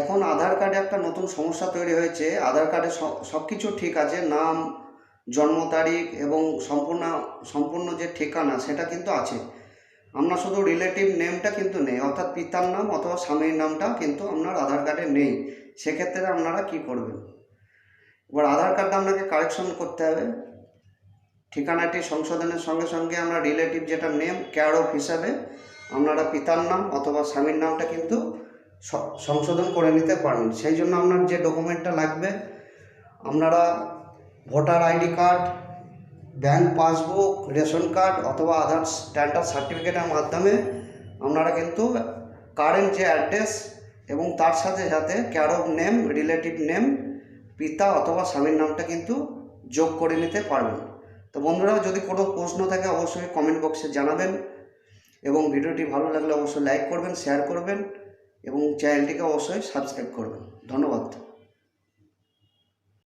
এখন আধার কার্ডে একটা নতুন সমস্যা তৈরি হয়েছে। আধার কার্ডে সব কিছু ঠিক আছে, নাম, জন্ম তারিখ এবং সম্পূর্ণ সম্পূর্ণ যে ঠিকানা সেটা কিন্তু আছে। আপনার শুধু রিলেটিভ নেমটা কিন্তু নেই, অর্থাৎ পিতার নাম অথবা স্বামীর নামটা কিন্তু আপনার আধার কার্ডে নেই। সেক্ষেত্রে আপনারা কি করবেন? এবার আধার কার্ডটা আপনাকে কারেকশন করতে হবে। ঠিকানাটি সংশোধনের সঙ্গে সঙ্গে আমরা রিলেটিভ যেটা নেম কেয়ার অফ হিসাবে আপনারা পিতার নাম অথবা স্বামীর নামটা কিন্তু সংশোধন করে নিতে পারেন। সেই জন্য আপনার যে ডকুমেন্টটা লাগবে, আপনারা voter ID card bank passbook, ration card অথবা আধার স্ট্যান্ডার্ড সার্টিফিকেটের মাধ্যমে আপনারা কিন্তু কারেন্ট যে অ্যাড্রেস এবং তার সাথে সাথে care of name relative name পিতা অথবা স্বামীর নামটা কিন্তু যোগ করে নিতে পারবেন। তো বন্ধুরা, যদি কোনো প্রশ্ন থাকে, অবশ্যই কমেন্ট বক্সে জানাবেন এবং ভিডিওটি ভালো লাগলে অবশ্যই লাইক করবেন শেয়ার করবেন। এবং চ্যানেলটিকে অবশ্যই সাবস্ক্রাইব করবেন। ধন্যবাদ।